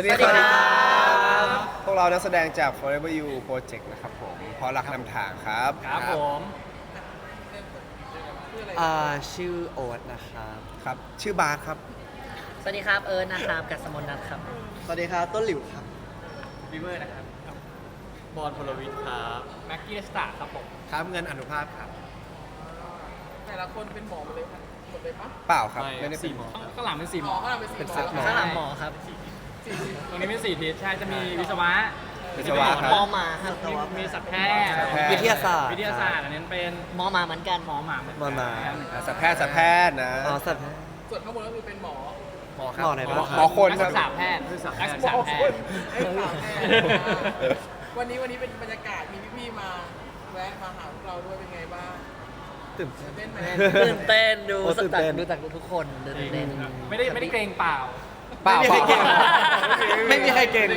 วัสดีสวัสดีคครัรับบพวกเรานักแสดงจาก Forever You Project นะครับผมเพราะรักนำทางครับครับผม อ่าชื่อโอ๊ตนะครับ ครับ ชื่อบาสครับ สวัสดีครับ เอิร์นนะครับกัสมนนัทครับ สวัสดีครับ ต้นหลิวครับบีเวอร์นะครับ บอลพลวิทย์ครับ แม็กกี้สตาร์ครับผม ครับเงินอนุภาพครับ แต่ละคนเป็นหมอหมดเลยครับหมดเลยปะเปล่าครับ ไม่ได้เป็นสี่หมอข้างหลังเป็นสี่หหมมออข้างหลังเป็นสี่เป็นหมเซ็ตหมอ ข้างหลังหมอครับสี่สิบ ตรงนี้เป็นสี่ทิศใช่จะมีวิศวะวิศวะครับหมอหมาครับมีมีสัตวแพทย์สัตวแพทย์ วิทยาศาสตร์ วิทยาศาสตร์อันนี้เป็นหมอหมาเหมือนกันหมอหมาเหมือนหมอหมากันอะสัตวแพทย์สัตวแพทย์นะอ๋อสัตว์ ส่วนข้างบนก็คือเป็นหมอ หมอครับหมอไหนหมบ้างอหมอคนคนัรักบศึกษาแพทย์นักศึกษาแพทย์ ให้ถามแม่วันนี้วันนี้เป็นบรรยากาศมีพี่ๆมาแวะมาหาพวกเราด้วยเป็นไงบ้างตื่นเต้น เต้นไหมตื่นเต้นดูโอ้ตื่นเต้นดูจากทุกคนตื่นเต้นไม่ได้ไม่ได้เกรงเปล่า เปล่าไม่มีใครเก่งเปล่าไม่มีใครเก่ง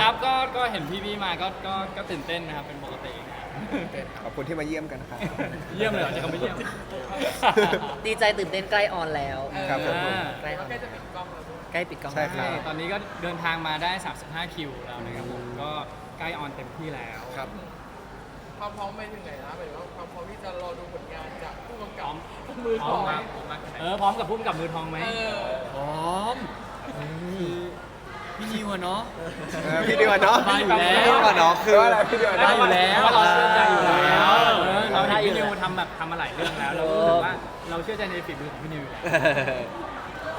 ครับก็ก็เห็นพี่ๆมาก็ก็ก็ตื่นเต้นนะครับเป็นปกตินะครับขอบคุณที่มาเยี่ยมกันครับ เยี่ยมเลยเหรอจะเขาไม่เยี่ยมดีใจตื่นเต้นใกล้ออนแล้วครับผม อ่าใกล้ออนใกล้จะปิดกล้องแล้วด้วยใกล้ปิดกล้องใช่ครับ ตอนนี้ก็เดินทางมาได้ 35 คิวแล้วนะครับผมก็ใกล้ออนเต็มที่แล้วครับ ความพร้อมไปถึงไหนแล้วหมายถึงว่าความพร้อมที่จะรอดูผลงานจากผู้กำพกัร้อบมมือพขร้ออมงมากเออพร้อมกับพุ่มกับมือทองไหมเออพร้อม คือพี่นิวอะเนาะ เออพี่ดีกว่าเนาะมาอยู่แล้ว พี่ดีกว่าเนาะคือว่าอะไรพี่ดีกว่าได้เนาะ อยู่แล้วเราเชื่อใจอยู่แล้วเออเออเราเห็นพี่นิวทำแบบทำมาหลายเรื่องแล้ว เรารู้สึกว่าเราเชื่อใจในฝีมือของพี่นิวอยู่แล้ว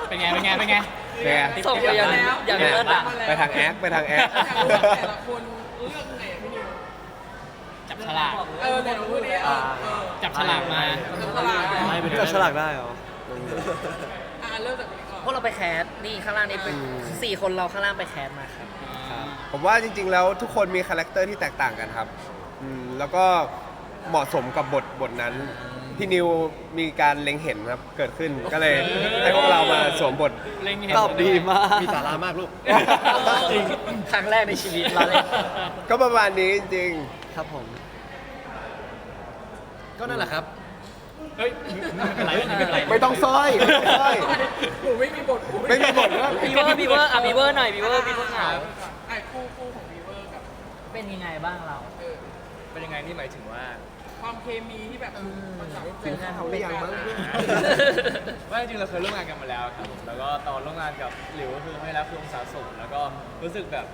เป็นไง เป็นไง เป็นไง เนี่ย ส่งไปยังอย่างเลิศอะ ไปทางแอคไปทางแอค อยากรู้ว่าแต่ละคนเลือกไงพี่นิวจับฉลาก เออแต่ละคนเนี่ยเออเออจับฉลากมา จับฉลาก ไล่ไปเลย จับฉลากได้เหรอ อะเริ่มจากนี้ก่อนพวกเราไปแคสนี่ข้างล่างนี่เป็นสี่คนเราข้างล่างไปแคสมาครับ ผมว่าจริง ๆ แล้วทุกคนมีคาแรคเตอร์ที่แตกต่างกันครับอืมแล้วก็เหมาะสมกับบทบทนั้น พี่นิวมีการเล็งเห็นครับเกิดขึ้นก็เลยให้พวกเรามาสวมบท เล็งเห็นตอบดีมาก มีสาระมากลูก จริง ครั้งแรกในชีวิตเราเลยก็ประมาณนี้จริง ครับผม ก็นั่นแหละครับ เฮ้ยไม่เป็นไรไม่เป็นไรไม่ต้องสร้อยไม่ต้องสร้อยหนูไม่มีบทไม่มีบทว่าบีเวอร์บีเวอร์อะบีเวอร์หน่อยบีเวอร์บีเวอร์เหงาไอ้คู่คู่ของวีเวอร์กับเป็นยังไงบ้างเราเออเป็นยังไงนี่หมายถึงว่า ความเคมีที่แบบมันสามารถถึงเขาหรือยังมั้ง ว่าจริงๆเราเคยร่วมงานกันมาแล้วครับผมแล้วก็ตอนร่วมงานกับหลิวก็คือให้รับคือองศาสูงแล้วก็รู้สึกแบบ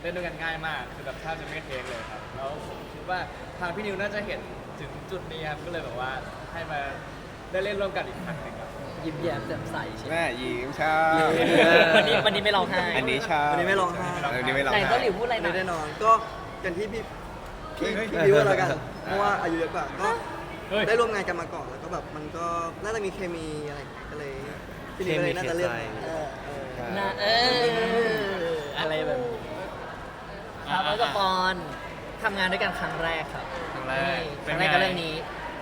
เล่นด้วยกันง่ายมาก คือแบบแทบจะไม่เทคเลยครับ แล้วผมคิดว่าทางพี่นิวน่าจะเห็นถึงจุดนี้ครับก็เลยแบบว่า ให้มาได้เล่นร่วมกันอีกครั้งหนึ่งครับยิ้มแย้มแจ่มใสใช่ไหมแม่ยิ้มชาวันนี้วันนี้ไม่ร้องไห้อันนี้ชาวันนี้ไม่ร้องไห้อันนี้ไม่ร้องไหนไห้ ก็หลิวพูดอะไรหน่ไม่อยได้นอนก็อย่างที่พี่พี่พี่บิวแล้วกันเพราะว่าอายุเยอะกว่าก็เฮ้ยได้ร่วมงานกันมาก่อนแล้วก็แบบมันก็น่าจะมีเคมีอะไรอย่างเงี้ยก็เลยพี่นิวก็เลยน่าจะเลือกเคมีเคใจ เออเออนะเอออะไรแบบนี้ครับแล้วก็ปอนทำงานด้วยกันครั้งแรกครับครั้งแรกครั้งแรกกับเรื่องนี้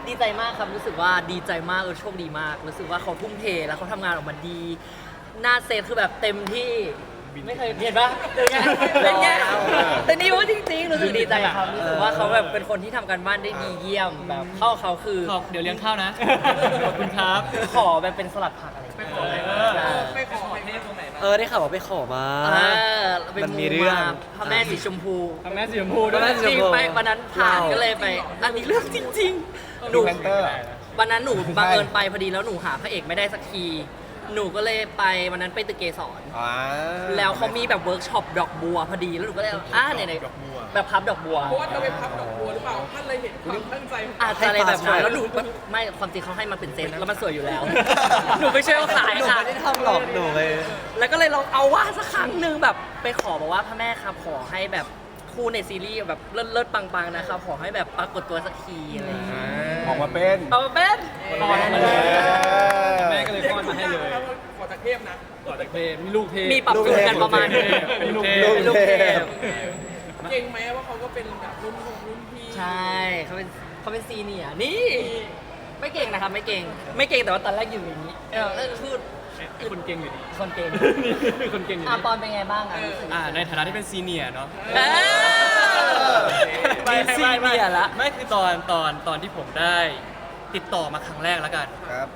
ดีใจมากครับรู้สึกว่าดีใจมากเออโชคดีมาก รู้สึกว่าเขาทุ่มเทแล้วเขาทำงานออกมาดี หน้าเซตคือแบบเต็มที่ไม่เคยเห็นปะเป็นไงเป็นไงแต่นี่ว่าจริงๆรู้สึกดีใจครับรู้สึกว่าเขาแบบเป็นคนที่ทำการบ้านได้ดีเยี่ยมแบบเข้าเขาคือขอบเดี๋ยวเลี้ยงข้าวนะ ขอบคุณครับ ขอแบบเป็นสลัดผักอะไรไปขออะไรเออไปขอเทศตรงไหนมาเออได้ข่าวว่าไปขอมา เออไปมันมูมีเรื่องาพระแม่สีชมพู ทำแม่สีชมพูด้วยทำแม่สีจริงไปวันนั้นผ่านก็เลยไป อันนี้เรื่องจริง ๆ หนูแพนเตอร์วันนั้นหนูบังเอิญไปพอดีแล้วหนูหาพระเอกไม่ได้สักที หนูก็เลยไปวันนั้นไปตึกเกสรอ่าแล้วเขามีแบบเวิร์กช็อปดอกบัวพอดีแล้วหนูก็เลยอ่าไหนๆแบบพับดอกบัว เพราะว่าเราไปพับดอกบัวหรือเปล่าท่านเลยเห็นความตั้งใจของอาจจะอะไรแบบนั้นแล้วหนูไม่ความจริงเขาให้มาเป็นเซตแล้วมันสวยอยู่แล้ว หนูไม่ช่วยเขาขายหนูค่ะ ไม่ได้ทำหรอกหนูเลย แล้วก็เลยลองเอาว่าสักครั้งหนึ่งแบบไปขอบอกว่าพระแม่ครับขอให้แบบคู่ในซีรีส์แบบเลิศเลิศปังๆนะครับขอให้แบบปรากฏตัวสักทีอะไรอย่างเงี้ย ออกมาเป็นเอามาเป็นตอนมาเลยแม่ก็เลยเรียกป้อนคุมาณให้ยากเลยแล้วขอจากเทพนะต่อจากเทพมีลูกเทพมีปรับจูนกันประมาณนึงเป็นลูกเทลูพกลูกเทพเก่งไหมว่าเขาก็เป็นแบบรุ่นของรุ่นพี่ใช่เขาเป็นเขาเป็นซีเนียร์นี่ ไม่เก่งนะครับไม่เก่ง ไม่เก่งแต่ว่าตอนแรกอยู่อย่างนี้เออเออพูดไอ้คนเก่งอยู่ดีคนเก่งนี่คนเก่งอยู่อะดีปอนเป็นไงบ้างอะอ่าในฐานะที่เป็นซีเนียร์เนาะ เออไม่มีซีไม่เนียร์ละ ไม่คือตอนตอนตอนที่ผมได้ ติดต่อมาครั้งแรกแล้วกัน ครับ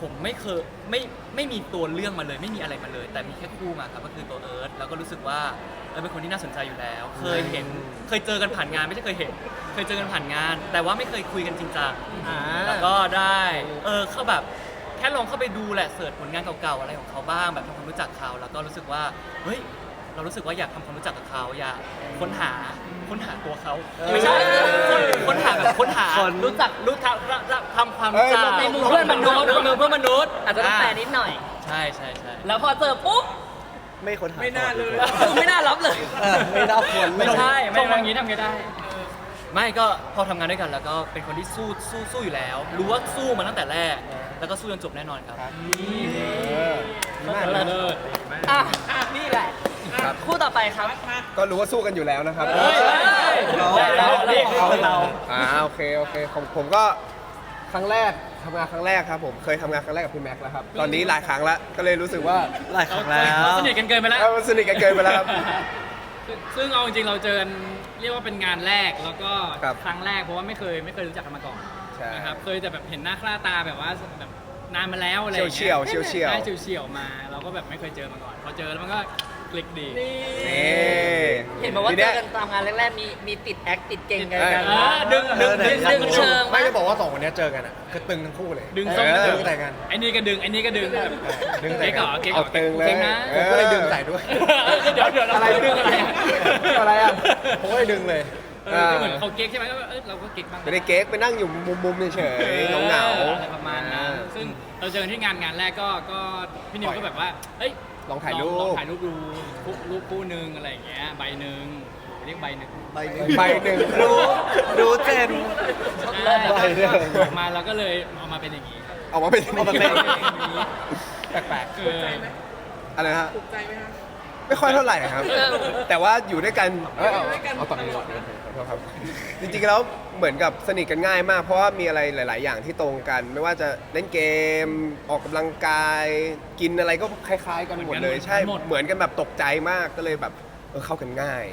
ผผมไม่เคยไม่ไม่มีตัวเรื่องมาเลย ไม่มีอะไรมาเลย แต่มีแค่คู่มาครับก็คือตัวเอิร์ธแล้วก็รู้สึกว่าเออเป็นคนที่น่าสนใจอยู่แล้ว เคยเห็นเคยเจอกันผ่านงานไม่ใช่เคยเห็น เคยเจอกันผ่านงาน แต่ว่าไม่เคยคุยกันจริงจังอ่า แล้วก็ได้เออเข้าแบบแค่ลองเข้าไปดูแหละเสิร์ชผลงานเก่าๆอะไรของเขาบ้างแบบทำความรู้จักเขาแล้วก็รู้สึกว่าเฮ้ยเรารู้สึกว่าอยากทำความรู้จักกับเขาอยากค้นหา ค้นหาตัวเขาไม่ใช่คนค้นหาแบบค้นหาคน รู้จักรู้ทำทำความรู้จักเอ้ยในมุมเพื่อนมนุษย์ในมุมเพื่อนมนุษย์อาจจะต้องแปลนิดหน่อย ใช่ใช่ใช่แล้วพอเจอปุ๊บไม่ค้นหาไม่น่าเลย คือไม่น่ารับเลย เออไม่น่าควร ไม่ใช่ส่ไม่งมาอย่างนี้ทำไงได้ ไม่ก็พอทำงานด้วยกันแล้วก็เป็นคนที่สู้สู้สู้อยู่แล้ว รู้ว่าสู้มาตั้งแต่แรก แล้วก็สู้จนจบแน่นอนครับเออดีมากเลยเลิศอะ นี่แหละ ครับ คู่ต่อไปครับก็รู้ว่าสู้กันอยู่แล้วนะครับเฮ้ยเฮ้ยเราเราเราเราอ่าโอเคโอเคของผมก็ครั้งแรกทำงานครั้งแรกครับผมเคยทำงานครั้งแรกกับพี่แม็กซ์แล้วครับตอนนี้หลายครั้งแล้วก็เลยรู้สึกว่าหลายครั้งแล้ว สนิทกันเกินไปแล้ว เอ้ามันสนิทกันเกินไปแล้วครับซึ่งเอาจริงๆเราเจอกันเรียกว่าเป็นงานแรกแล้วก็ครับครั้งแรกเพราะว่าไม่เคยไม่เคยรู้จักกันมาก่อนใช่ นะครับเคยแต่แบบเห็นหน้าค่าตาแบบว่าแบบนานมาแล้วอะไรอย่างเชี่เงี้ยวๆเชี่ยวๆเชี่ยวๆใช่เฉียวๆมา เราก็แบบไม่เคยเจอมาก่อน พอเจอแล้วมันก็ คลิกดี นี่เห็นบอกว่าทีเจย อกันตามงานแรกๆมีมีติดแอคติดเก่งกันเออกันอ่าดึงดึงดึงดึงเชิง ไม่ปะจะบอกว่าสองคนเนี้ยเจอกันอะคือตึงทั้งคู่เลยดึงส้มเออดึงแต่กันไอ้นี่ก็ดึงไอ้นี่ก็ดึงดึงแต่เก๊กกันเหรอเก๊กเหรเอาอตึงเลยเก๊กนะเอผมก็เลยดึงใส่ด้วยเดี๋ยวเดี๋ยวเราอะไรดึงอะไรอะอะไรอะผมก็เลยดึงเลย เออเหมือนเขาเก๊กใช่ไหมก็เออเราก็เก๊กบ้างไม่ได้เก๊กไปนั่งอยู่มุมๆเฉยๆเหงาออๆอะไรประมาณนั้น ซึ่งเราเจอกันที่งานงานแรกก็ก็พี่นิวก็แบบว่าเอ้ยลองถ่ายรูป ลองถ่ายรูปดูรูปรูปคู่หนึ่งอะไรอย่างเงี้ยใบหนึ่งเรียกใบหนึ่งใบหนึ่งใบหนึ่งรู้รู้เจน ใช่ใบหนึ่ง ออกมาเราก็เลยเอามาเป็นอย่างงี้เอามาเป็นเอามาเป็น แปลกเออๆอะไรนะฮะ ถูกใจไหมคะ ไม่ค่อยเท่าไหร่นะครับเออแต่ว่าอยู่ด้วยกันเอ้ยเอาอยู่ด้วยกันเอาต่อนี้ก่อนขอโทษครับจริงๆแล้วเหมือนกับสนิทกันง่ายมาก เพราะว่ามีอะไรหลาย ๆ อย่างที่ตรงกัน ไม่ว่าจะเล่นเกมออกกำลังกาย กินอะไรก็คล้าย ๆ กันหมดเลย ใช่เหมือนกันแบบตกใจมากก็เลยแบบเออเข้ากันง่าย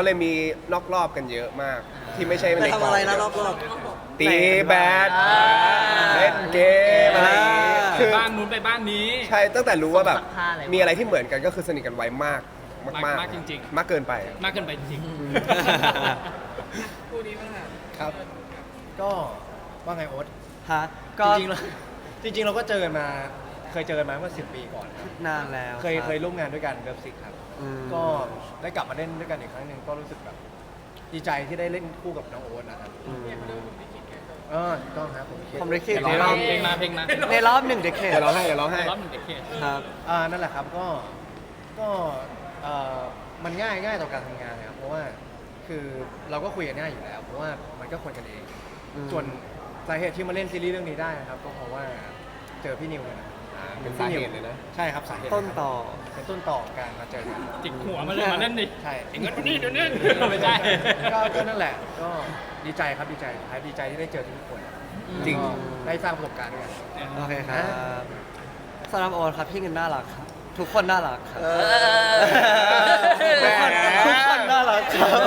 ก็เลยมีนอกรอบกันเยอะมาก ที่ไม่ใช่ไปในกทำองอะไรนะรอบตีแบดอ่าเล่นเกมอะไรอย่างงี้อ่าคือ บ้านนู้นไปบ้านนี้ ใช่ ตั้งแต่รู้ว่าแบบซักผ้าอะไรวะมีอะไรที่เหมือนกันก็คือสนิทกันไวมากมากมากมากจริงๆ มากเกินไป มากเกินไปจริงคู่นี้บ้างค่ะครับ ก็ว่าไงโอ๊ตฮะก็ก็จริงๆเราจริง ๆ เราก็เจอกันมา เคยเจอกันมาเมื่อสิปีก่อนครับนานแล้วเคยรับเคยร่วมงานด้วยกันเลิฟซิกครับ อืม ก็ได้กลับมาเล่นด้วยกันอีกครั้งหนึ่งก็รู้สึกแบบดีใจที่ได้เล่นคู่กับน้องโอ๊ตนะครับอืมเออถูกต้องครับผมคิดผมได้คิดๆเพลงมาเพลงมาเพลงมาในรอบหนึ่งเดคเคอย่าร้องไห้อย่าร้องไห้รอบหนึ่งเด็กเคสครับ อ่านั่นแหละครับก็ก็เอ่อมันง่ายง่ายต่อการทำงานนะครับเพราะว่าคือเราก็คุยกันง่ายอยู่แล้ว เพราะว่ามันก็คนกันเอง อืม ส่วนสาเหตุที่มาเล่นซีรีส์เรื่องนี้ได้นะครับ ก็เพราะว่าเจอพี่นิวเนี่ยนะอ่าเป็นสาเหตุเลยนะ ใช่ครับสาเหตุต้นต่อ เป็นต้นต่อของการมาเจอกันจิกหัวมาเลยมาเล่นดิใช่ ไอ้เงินนี่เดี๋ยวนี้ไม่ใช่ ก็ก็นั่นแหละก็ดีใจครับดีใจท้ายดีใจที่ได้เจอทุกคนจริงก็ได้สร้างประสบการณ์ด้วยกัน โอเคครับสำหรับโอนครับพี่เงินน่ารักครับทุกคนน่ารักครับเออทุกคนทุกคนน่ารักครับ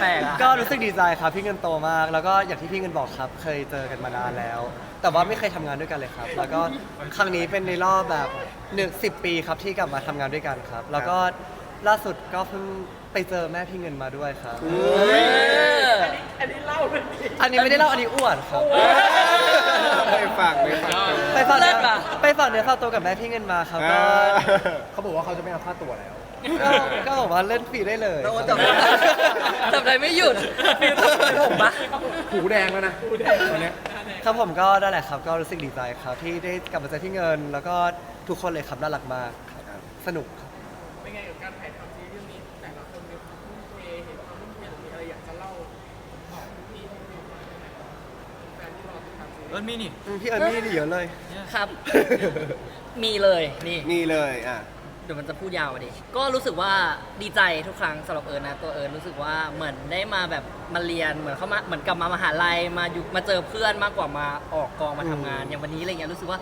แปลกๆอะก็รู้สึกดีใจครับพี่เงินโตมาก แล้วก็อย่างที่พี่เงินบอกครับ เคยเจอกันมานานแล้ว แต่ว่าไม่เคยทำงานด้วยกันเลยครับ แล้วก็ครั้งนี้เป็นในรอบแบบหนึ่งสิบปีครับที่กลับมาทำงานด้วยกันครับ แล้วก็ล่าสุดก็เพิ่งไปเจอแม่พี่เงินมาด้วยครับเอออันนี้เล่าเลยดิ อันนี้ไม่ได้เล่าอันนี้อ้วนครับ ไม่ฟังไม่ฟังไปฝากเนื้อเลิศปะ ไปฝากเนื้อฝากตัวกับแม่พี่เงินมาครับก็ เขาบอกว่าเขาจะไม่เอาค่าตัวแล้ว ก็ก็บอกว่าเล่นฟรีได้เลยๆแล้วโอ๊ตจับได้จำอะไรไม่หยุดเป็นผมปะ หูแดงแล้วนะตอนเนี้ย ครับผมก็ได้แหละครับก็รู้สึกดีใจครับที่ได้กลับมาเจอพี่เงิน แล้วก็ทุกคนเลยครับน่ารักมากครับสนุกครับเป็นไงกับการถ่ายทำซีรีส์เรื่องนี้แต่ละคนมีความทุ่มเทเห็นความทุ่มเทหรือมีอะไรอยากจะเล่าบอกพี่ๆให้ฟังไหมแฟนที่รอติดตามซีรีส์ เออมีนี่ อืมพี่เอิร์นนี่เยอะเลย ครับ มีเลยนี่ นี่เลยอะเดี๋ยวมันจะพูดยาวอะดิ ก็รู้สึกว่าดีใจทุกครั้งสำหรับเอิญนะ ตัวเอิญรู้สึกว่าเหมือนได้มาแบบมาเรียนเหมือนเข้ามาเหมือนกลับมามหาลัยมาอยู่มาเจอเพื่อนมากกว่ามาออกกองมาทำงาน อย่างวันนี้อะไรเงี้ยรู้สึกว่า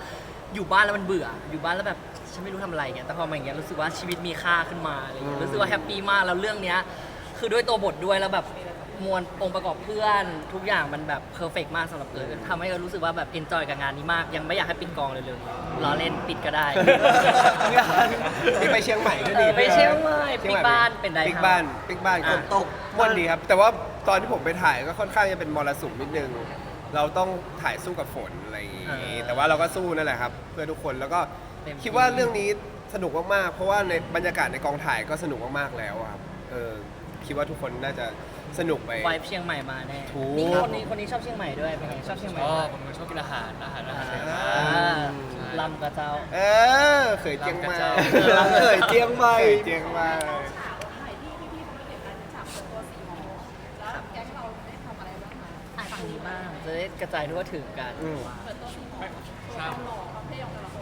อยู่บ้านแล้วมันเบื่อ อยู่บ้านแล้วแบบฉันไม่รู้ทำอะไรเงี้ยแต่พอมาอย่างเงี้ยรู้สึกว่าชีวิตมีค่าขึ้นมาอะไรเงี้ยรู้สึกว่าแฮปปี้มากแล้วเรื่องเนี้ยคือด้วยตัวบทด้วยแล้วแบบ มวลองค์ประกอบเพื่อนทุกอย่างมันแบบเพอร์เฟกมากสำหรับเอิร์ธทำให้เอิร์ธรู้สึกว่าแบบเอนจอยกับงานนี้มาก ยังไม่อยากให้ปิดกองเลยเลยรอเล่นปิดก็ได้ นี่ไปเชียงใหม่ก็ดีไปเชียงใหม่ชียปิ๊กบ้านเป็นไงปิ๊กครับบ้านปิ๊กบ้านก็อะตกม่วนดีครับ แต่ว่าตอนที่ผมไปถ่ายก็ค่อนข้างจะเป็นมรสุมนิดนึง เราต้องถ่ายสู้กับฝนอะไรอย่างงี้ แต่ว่าเราก็สู้นั่นแหละครับ เพื่อทุกคนแล้วก็คิดว่าเรื่องนี้สนุกมากๆ เพราะว่าในบรรยากาศในกองถ่ายก็สนุกมากๆแล้วอะครับ เออคิดว่าทุกคนน่าจะ สนุกไป ไวฟ์เชียงใหม่มาแน่ถูก นี่คนนี้คนนี้ชอบเชียงใหม่ด้วยเป็นไงชอบเชียงใหม่ชไหมอบผมเป็นคนชอบกินอาหารอาหารอาหารเยอะมากอ่าลำกระเจ้า เออเคยเจียงมารักกระเจ้าเคยเจียงมาเคยเจียงมาอะฝั่งนี้บ้างจะได้กระจายทั่วถึงกัน อืมครับ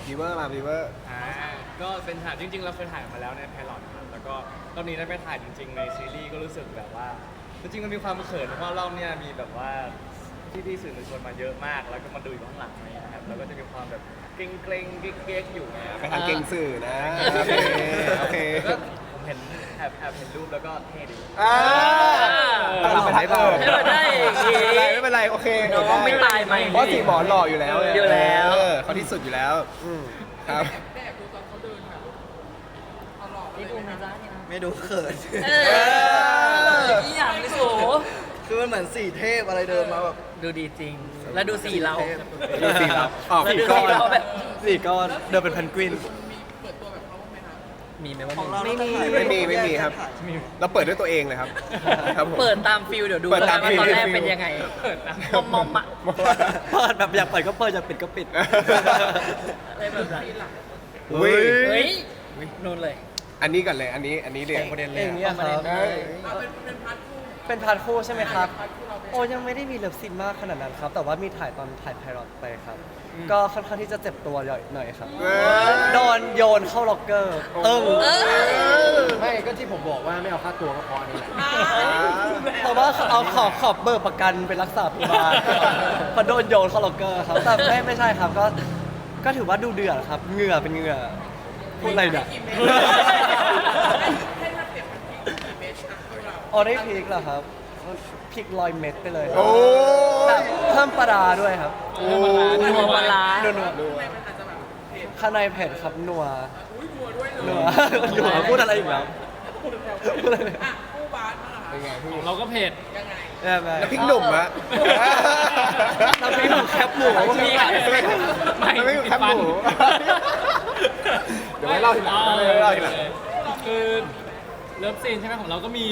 บีเวอร์มาบีเวอร์ อ่าก็เป็นถ่ายจริง ๆ เราเคยถ่ายมาแล้วในไพลอตครับแล้วก็รอบนี้ได้ไปถ่ายจริง ๆ ในซีรีส์ก็รู้สึกแบบว่า จริงๆมันมีความเขินเพราะรอบเนี้ยมีแบบว่าพี่ๆสื่อมวลชนมาเยอะมาก แล้วก็มาดูอยู่ข้างหลังอะไรอย่างเงี้ยครับแล้วก็จะมีความแบบเกรงๆเก๊กๆอยู่นะครับไปทางเก่งสื่อนะโอเคโอเคก็ผมเห็นแอบแอบเห็นรูปแล้วก็เท่ดี อ่าให้มันได้อย่างงี้ไม่เป็นไรไม่เป็นไรโอเคน้องไม่ตายไหมเพราะสีหมอนหล่ออยู่แล้วอยู่แล้ว เออเขาที่สุดอยู่แล้วอืมครับ ไม่ดูเขิน เอออีหยังไม่โสคือมันเหมือนสี่เทพอะไรเดินมาแบบ ดูดีจริง แล้วดูสีเราดูสีเราออกแล้วสีดูก้อสีนเราแบบ สี่ก้อนเดินเป็นเพนกวินเปิดตัวแบบเขาบ้างไหมคะมีไหมว่าของเรามีเราจะถ่ายไม่มีไม่มีครับ เราเปิดด้วยตัวเองเลยครับครับผม เปิดตามฟิลเดี๋ยวดูเปิดตามแล้วฟิลตอนแรกฟิลเป็นยังไงมอมมอมๆอะเปิดแบบอยากเปิดก็เปิดอยากปิดก็ปิด อะไรแบบนั้นอุ้ยเฮ้ยนู่นเลย อันนี้ก่อนเลย อันนี้อันนี้เรียงประเด็นเลยอย่างเงี้ยครับเอ้ยเอาเป็นเป็นพาร์ทคู่เป็นพาร์ทคู่ใช่ไหมครับพาร์ทคู่เราเป็นโอ้ยังไม่ได้มีเลิฟซีนมากขนาดนั้นครับ แต่ว่ามีถ่ายตอนถ่ายไพลอตไปครับ ก็ค่อนข้างที่จะเจ็บตัวหน่อยครับเอ้ยโดนโยนเข้าล็อกเกอร์ตึ้งไม่ก็ที่ผมบอกว่าไม่เอาค่าตัวก็เพราะอันนี้แหละเพราะว่าเอาขอบขอบเบอร์ประกันไปรักษาพยาบาลพอโดนโยนเข้าล็อกเกอร์ครับ แต่ไม่ไม่ใช่ครับก็ ก็ถือว่าดูเดือดครับ เหงื่อเป็นเหงื่อพูด อะไรเนี่ยให้ถ้าเปรียบเป็นพีคกี่เมตรอะพวกเราออได้พริกเหรอครับพริกลอยเม็ดไปเลยครัโอ้แบยบเพิ่มปลาร้าด้วยครับโอ้นัวปลาร้า นัวนัวข้างในมันอาจจะแบบเผ็ดข้างในเผ็ดครับนัวอุ้ยนัวด้วยเลนัยวนัวพูดอะไรอีกแล้วพูดอะไรเนี่ยอะคู่บาสมางเหรอเป็นไงพี่ของเราก็เผ็ดยังไงแบบแบบแล้วพริกหนุ่มอะ น้ำพริกหนุ่มแคบหมูมีอะไม่ไม่แคบหมูเดี๋ยวไว้ เล่าทีหลังเดี๋ยวไว้เล่าทีหลัง คือเลิฟซีนใช่ไหมของเราก็มี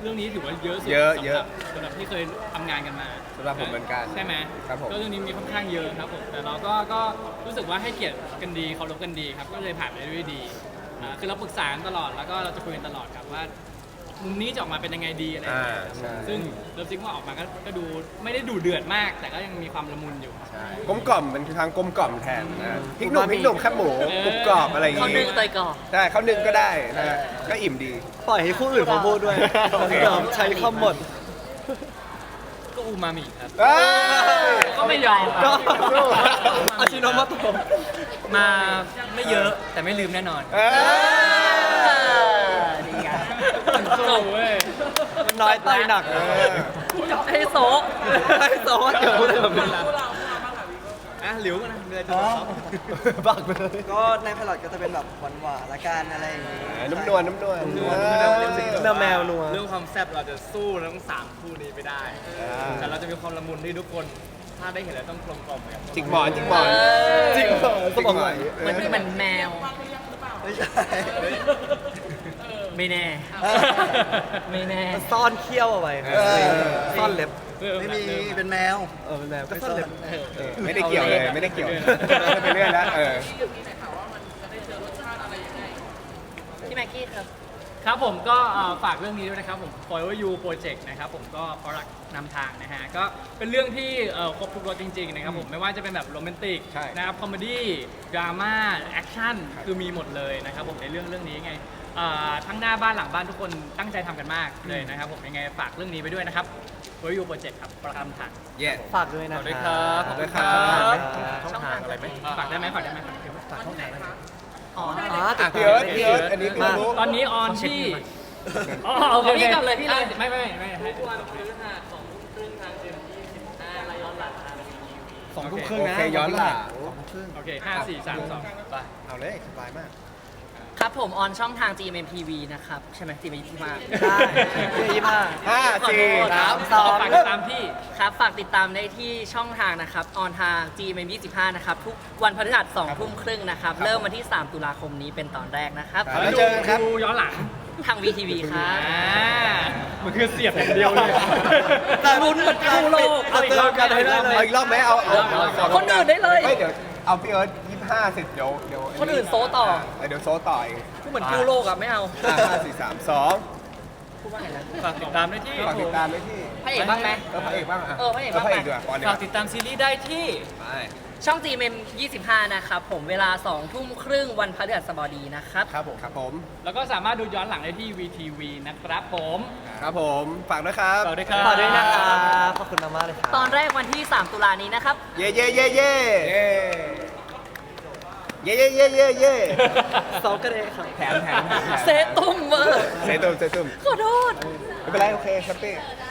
เรื่องนี้ถือว่าเยอะสุดเยอะสำหรับเยอะสำหรับที่เคยทำงานกันมาสำหรับผมเหมือนกันใช่ไหมครับผม ก็เรื่องนี้มีค่อนข้างเยอะครับผมแต่เราก็ก็รู้สึกว่าให้เกียรติกันดีเคารพกันดีครับก็เลยผ่านไปได้ด้วยดีอ่าคือเราปรึกษากันตลอดแล้วก็เราจะคุยกันตลอดครับว่า มุมนี้จะออกมาเป็นยังไงดีอะไรอย่างเงี้ยอ่าใช่ ซึ่งเลิฟซิงพอออกมาก็ก็ดูไม่ได้ดูเดือดมาก แต่ก็ยังมีความละมุนอยู่ กลมกล่อมเป็นทางกลมกล่อมแทนนะพริกหนุ่มพริกหนุ่มแคบหมูกรุบกรอบอะไรอย่างเขางี้นึ่งเตยก่อนใช่เขานึ่งก็ได้นะฮะก็อิ่มดี ปล่อยให้คู่อื่นเขาพูดด้วยโอเค เดี๋ยวใช้คำหมด ก็อูมามิครับ เอ้ย ก็ไม่ยอมก็สู้ อาชิโนมาโตะมาไม่เยอะแต่ไม่ลืมแน่นอน เอ้ยนี่ไง จบเว้ยมันน้อยไตหนักเออให้โซะให้โซะอย่าพูดอะไรแบบนี้เราคู่เราบ้างเหรอวิโก้อะหลิวกันนะมีอะไรจะบอกเขาบักไปเลยก็ในพลอตก็จะเป็นแบบหวานๆละกันอะไรอย่างงี้น้ำนวลน้ำนวลแมวแมวนัวเรื่องความแซ่บเราจะสู้ทั้งสามคู่นี้ไปได้ แต่เราจะมีความละมุนที่ทุกคนถ้าได้เห็นแล้วต้องกลมกล่อมแบบจิกหมอนจิกหมอนจริงเหรอสจิกมองหมไหอลนเหมือนเหมือนแมวไม่ใช่ ไม่แน่ไม่แน่ซ่อนเขี้ยวเอาไว้ครับเออ ซ่อนเล็บไม่มีเป็นแมว เออเป็นแมวก็ซ่อนเล็บเออไม่ได้เกี่ยวเลยไม่ได้เกี่ยวไปเรื่อยแล้วเออที่อยู่ที่ไหนข่าวว่ามันจะได้เจอรสชาติอะไรยังไงพี่แม็กกี้ครับ ครับผมก็เอ่อฝากเรื่องนี้ด้วยนะครับผม Forever You Project นะครับผมก็ Product นำทางนะฮะ ก็เป็นเรื่องที่เอ่อครบทุกรสจริง ๆ นะครับผม ไม่ว่าจะเป็นแบบโรแมนติกใช่นะครับคอมเมดี้ดราม่าแอคชั่นคือมีหมดเลยนะครับผมในเรื่องเรื่องนี้ไง เอ่อทั้งหน้าบ้านหลังบ้านทุกคนตั้งใจทำกันมากเลยนะครับผมยังไงฝากเรื่องนี้ไปด้วยนะครับ Forever You Project ครับประกำทางเย่ฝากด้วยนะฝากด้วยครับขอบคุณครับช่องทางอะไรไหมฝากได้ไหมฝากได้ไหมอ๋ออะพี่เอิร์ธพี่เอิร์ธอันนี้คือรู้ ตอนนี้ออนที่อ๋อโอเคเอาพี่ก่อนเลยพี่เลยไม่ไม่ไม่ไม่ทุกวันพฤหัสสองทุ่มครึ่งทางเจมที่สิบห้าและย้อนหลังทางวีทีวีสองทุ่มครึ่งโอนะเคย้อนหลัง สองทุ่มครึ่งโอเคห้าสี่สามสองไป เอาเลยสบายมาก ครับผมออนช่องทาง GMMTV นะครับ ใช่ไหม GMM ที่มาได้ยี่ห้า ห้าสี่สามสอง ฝากติดตามที่ ครับ ฝากติดตามได้ที่ช่องทางนะครับ ออนทาง GMM 25 นะครับ ทุกวันพฤหัส2ทุ่มครึ่งนะครับ เริ่มวันที่ 3 ตุลาคมนี้เป็นตอนแรกนะครับ ครับ แล้วเจอกันครับ ดูย้อนหลังทาง VTV ครับ อ่ามันคือเสียบอย่างเดียวเลย แต่ลุ้นเหมือนกู้โลกเอาอีกรอบกันให้ได้เลยเอาอีกรอบไหมเอาเอาเอาคนอื่นได้เลยไม่เดี๋ยวเอาพี่เอิร์ธยี่ ห้าสิบเดี๋ยวเดี๋ยวคนอื่นโซต่อเเดี๋ยวโซต่อเองกูเหมือนกู้โลกอะไม่เอาห้าห้าสี่สามสองพูดว่าไงนะฝากติดตามได้ที่ ฝากติดตามด้วยที่พระเอกบ้างไหม เออพระเอกบ้างะเออพระเอกบ้าง พระเอกด้วยก่อนดีกฝากว่าติดตามซีรีส์ได้ที่ ไปช่อง GMM 25 นะครับ ผมเวลา 2 ทุ่มครึ่งวันพฤหัสบดีนะครับ ครับผมครับผมแล้วก็สามารถดูย้อนหลังได้ที่ VTV นะครับผม ครับผมฝากด้วยครับ ฝากด้วยครับฝากด้วยนะครับ ขอบคุณมากๆเลยครับ ตอนแรกวันที่ 3 ตุลานี้นะครับ เย่เย่เย่เย่ เย่เย่เย่เย่เย่สองกระเดครับแถมแถมแถมเซตุ้มเวอร์เซตุมเซตุมขอโทษไม่เป็นไรโอเคแฮปปี้ค